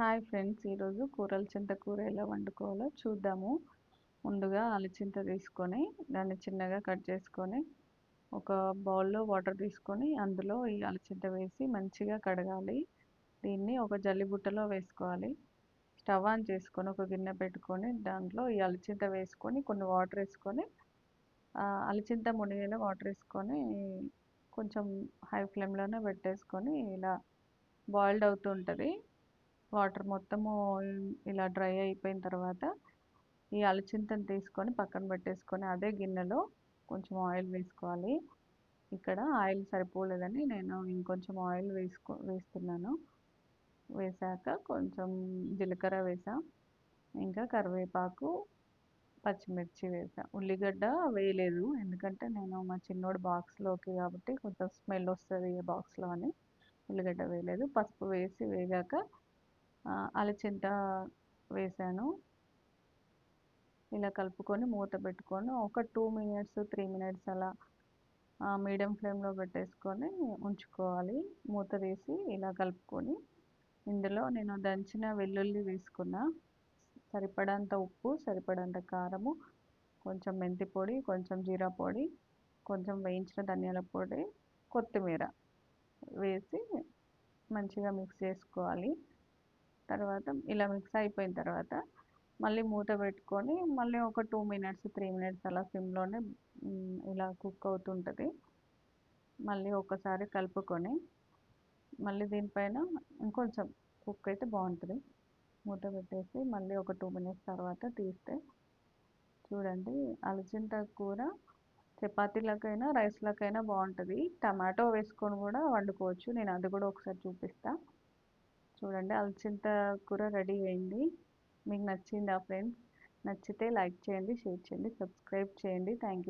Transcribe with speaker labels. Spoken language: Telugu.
Speaker 1: హాయ్ ఫ్రెండ్స్ ఈరోజు కూరల చింత కూర ఎలా వండుకోవాలో చూద్దాము. ముందుగా ఆలుచింత తీసుకొని దాన్ని చిన్నగా కట్ చేసుకొని ఒక బౌల్లో వాటర్ తీసుకొని అందులో ఈ అలచింత వేసి మంచిగా కడగాలి. దీన్ని ఒక జల్లిబుట్టలో వేసుకోవాలి. స్టవ్ ఆన్ చేసుకొని ఒక గిన్నె పెట్టుకొని దాంట్లో ఈ అలచింత వేసుకొని కొన్ని వాటర్ వేసుకొని అలచింత మునిగేలా వాటర్ వేసుకొని కొంచెం హై ఫ్లేమ్లోనే పెట్టేసుకొని ఇలా బాయిల్డ్ అవుతుంటుంది వాటర్ మొత్తము ఇలా డ్రై అయిపోయిన తర్వాత ఈ అలచింతను తీసుకొని పక్కన పెట్టేసుకొని అదే గిన్నెలో కొంచెం ఆయిల్ వేసుకోవాలి. ఇక్కడ ఆయిల్ సరిపోలేదని నేను ఇంకొంచెం ఆయిల్ వేసుకో వేస్తున్నాను. వేసాక కొంచెం జీలకర్ర వేసా. ఇంకా కరివేపాకు పచ్చిమిర్చి వేసా. ఉల్లిగడ్డ వేయలేదు. ఎందుకంటే నేను మా చిన్నోడు బాక్స్లోకి కాబట్టి కొంచెం స్మెల్ వస్తుంది బాక్స్లో అని ఉల్లిగడ్డ వేయలేదు. పసుపు వేసి వేగాక అలచింత వేసాను. ఇలా కలుపుకొని మూత పెట్టుకొని ఒక టూ మినిట్స్ త్రీ మినిట్స్ అలా మీడియం ఫ్లేమ్లో పెట్టేసుకొని ఉంచుకోవాలి. మూత తీసి ఇలా కలుపుకొని ఇందులో నేను దంచిన వెల్లుల్లి వేసుకున్నా. సరిపడంత ఉప్పు సరిపడంత కారము కొంచెం మెంతి పొడి కొంచెం జీరా పొడి కొంచెం వేయించిన ధనియాల పొడి కొత్తిమీర వేసి మంచిగా మిక్స్ చేసుకోవాలి. తర్వాత ఇలా మిక్స్ అయిపోయిన తర్వాత మళ్ళీ మూత పెట్టుకొని మళ్ళీ ఒక టూ మినిట్స్ త్రీ మినిట్స్ అలా సిమ్లోనే ఇలా కుక్ అవుతుంటుంది. మళ్ళీ ఒకసారి కలుపుకొని మళ్ళీ దీనిపైన ఇంకొంచెం కుక్ అయితే బాగుంటుంది. మూత పెట్టేసి మళ్ళీ ఒక టూ మినిట్స్ తర్వాత తీస్తే చూడండి అలచింత కూర చపాతీలకైనా రైస్లకైనా బాగుంటుంది. టమాటో వేసుకొని కూడా వండుకోవచ్చు. నేను అది కూడా ఒకసారి చూపిస్తాను చూడండి. అలచింత కూర రెడీ అయింది. మీకు నచ్చిందా ఫ్రెండ్స్? నచ్చితే లైక్ చేయండి షేర్ చేయండి సబ్స్క్రైబ్ చేయండి. Thank you